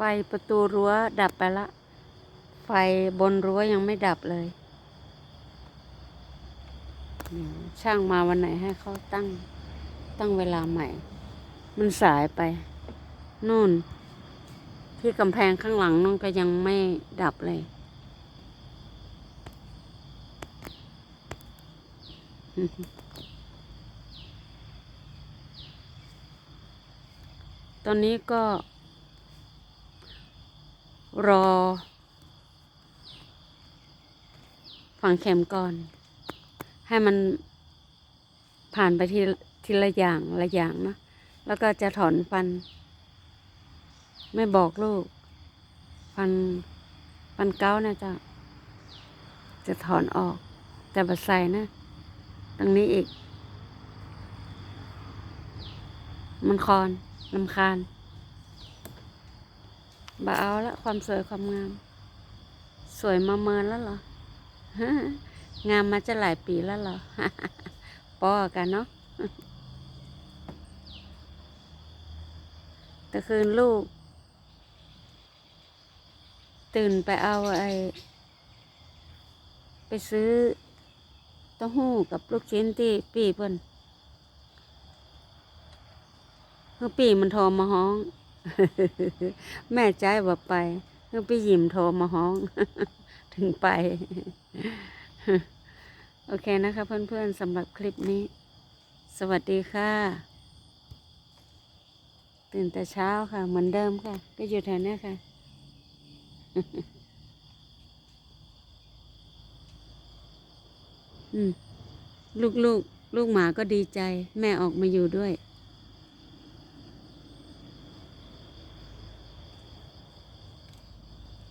ไฟประตูรั้วดับไปละ ไฟบนรั้วยังไม่ดับเลย ช่างมาวันไหนให้เขาตั้งตั้งเวลาใหม่ มันสายไป นู่น ที่กำแพงข้างหลังนู่นก็ยังไม่ดับเลยตอนนี้ก็ รอ ฝังเข็มก่อน ให้มันผ่านไปทีละทีละอย่างละอย่างเนะแล้วก็จะถอนฟัน ไม่บอกลูก ฟันฟันเก้านะจ๊ะจะถอนออก แต่บัดใส่นะ ตรงนี้อีก มันคอนลำคาญ บ่เอาละความสวยความงาม สวยมาเมินแล้วเหรองามมาจะหลายปีแล้วเหรอป้อกันเนาะแต่คืนลูก ตื่นไปเอาไอ้ไปซื้อเต้าหู้กับลูกชิ้นที่ปีเพิ่นคือปีมันโทรมาห้อง แม่ใจว่าไปเมื่อปีหยิมโทรมาห้อง ถึงไป โอเคนะคะเพื่อนๆสำหรับคลิปนี้ สวัสดีค่ะ ตื่นแต่เช้าค่ะ เหมือนเดิมค่ะ ก็อยู่แถวนี้ค่ะอืมลูกลูกลูกหมาก็ดีใจ แม่ออกมาอยู่ด้วย